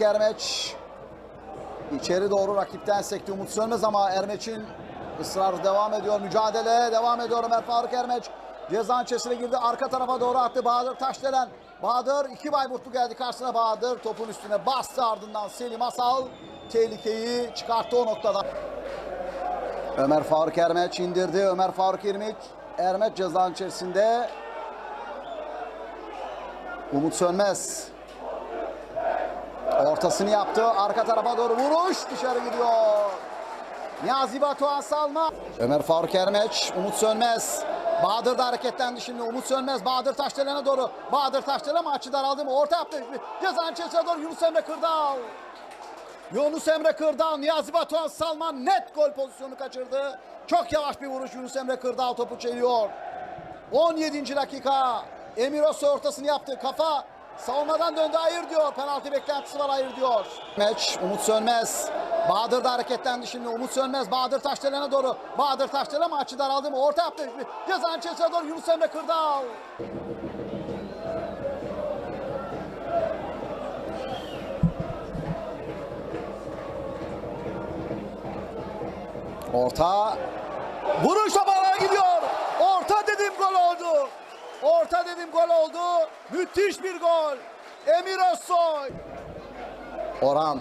Ermeç içeri doğru rakipten sekti Umut Sönmez ama Ermeç'in ısrarı devam ediyor. Mücadele devam ediyor Ömer Faruk Ermeç. Ceza içerisine girdi. Arka tarafa doğru attı. Bahadır Taşdelen. Bahadır iki Bayburtlu geldi karşısına Bahadır. Topun üstüne bastı ardından Selim Asal tehlikeyi çıkarttı o noktada. Ömer Faruk Ermeç indirdi. Ömer Faruk Ermeç. Ermeç ceza içerisinde. Umut Sönmez. Ortasını yaptı. Arka tarafa doğru vuruş. Dışarı gidiyor. Niyazi Batuhan Salma. Ömer Faruk Ermeç. Umut Sönmez. Bahadır da hareketlendi şimdi. Umut Sönmez. Bahadır Taşdelen'e doğru. Bahadır Taşdelen maçı daraldı mı? Orta yaptı. Cezanın içerisine doğru Yunus Emre Kırdal. Yunus Emre Kırdal. Niyazi Batuhan Salman net gol pozisyonu kaçırdı. Çok yavaş bir vuruş Yunus Emre Kırdal topu çeliyor. 17. dakika. Emir Osu ortasını yaptı. Kafa savunmadan döndü. Hayır diyor. Penaltı beklentisi var. Hayır diyor. Meç Umut Sönmez. Bahadır da hareketlendi şimdi. Umut Sönmez. Bahadır Taşdelen'e doğru. Bahadır Taşdelen maçı daraldı mı? Orta yaptı. Cezanın içerisine doğru Yunus Emre Kırdal. Orta. Vuruş tabana gidiyor. Orta dedim gol oldu. Orta dedim gol oldu. Müthiş bir gol. Emir Özsoy. Orhan.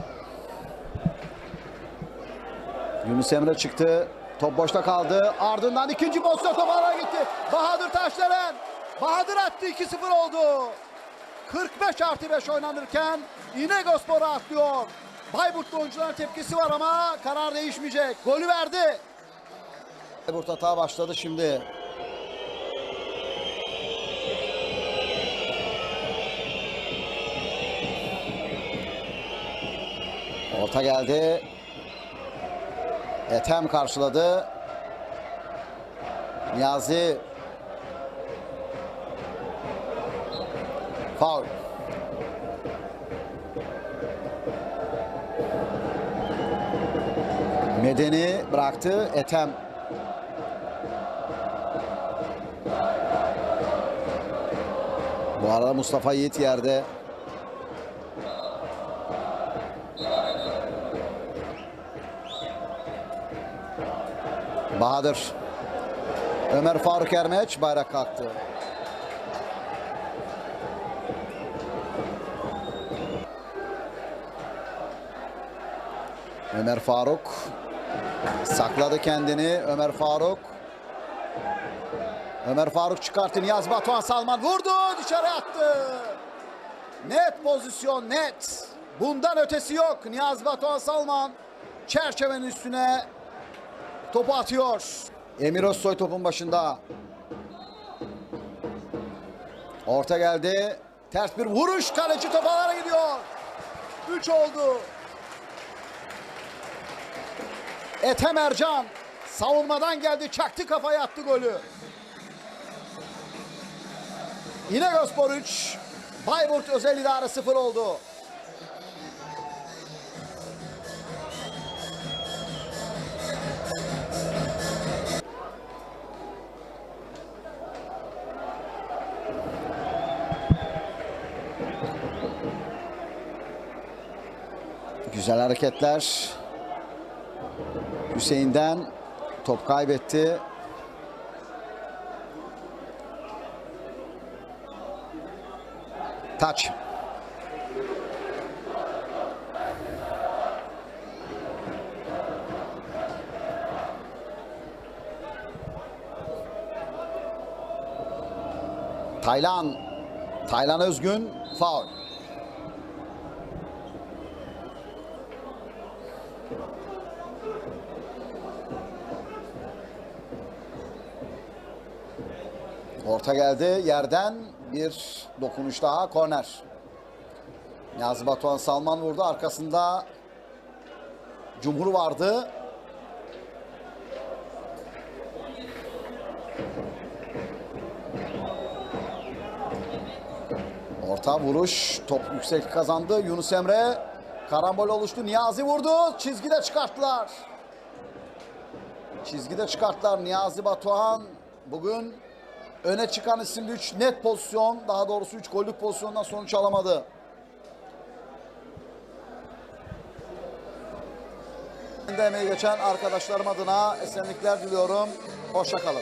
Yunus Emre çıktı. Top boşta kaldı. Ardından ikinci pozisyon top gitti. Bahadır Taşdelen. Bahadır attı 2-0 oldu. 45 artı 5 oynanırken İnegölspor'a atlıyor. Bayburtlu oyuncuların tepkisi var ama karar değişmeyecek. Golü verdi. Bayburt hata başladı şimdi. Orta geldi. Ethem karşıladı. Niyazi. Faul. Medeni bıraktı. Ethem. Bu arada Mustafa Yiğit yerde. Bahadır. Ömer Faruk Ermeç bayrak kalktı. Ömer Faruk sakladı kendini. Ömer Faruk. Ömer Faruk çıkarttı. Niyaz Batuhan Salman vurdu. Dışarı attı. Net pozisyon net. Bundan ötesi yok. Niyaz Batuhan Salman çerçevenin üstüne topu atıyor. Emir Özsoy topun başında. Orta geldi. Ters bir vuruş. Kaleci topalara gidiyor. 3 oldu. Ethem Ercan savunmadan geldi. Çaktı kafaya attı golü. İnegölspor 3. Bayburt Özel İdare 0 oldu. Güzel hareketler. Hüseyin'den top kaybetti. Taç. Taylan. Taylan Özgün faul. Orta geldi yerden bir dokunuş daha korner. Niyazi Batuhan Salman vurdu arkasında Cumhur vardı. Orta vuruş top yüksek kazandı Yunus Emre karambol oluştu Niyazi vurdu çizgide çıkarttılar. Çizgide çıkarttılar Niyazi Batuhan bugün Öne çıkan isimli 3 net pozisyon, daha doğrusu 3 gollük pozisyondan sonuç alamadı. Emeği geçen arkadaşlarım adına esenlikler diliyorum. Hoşçakalın.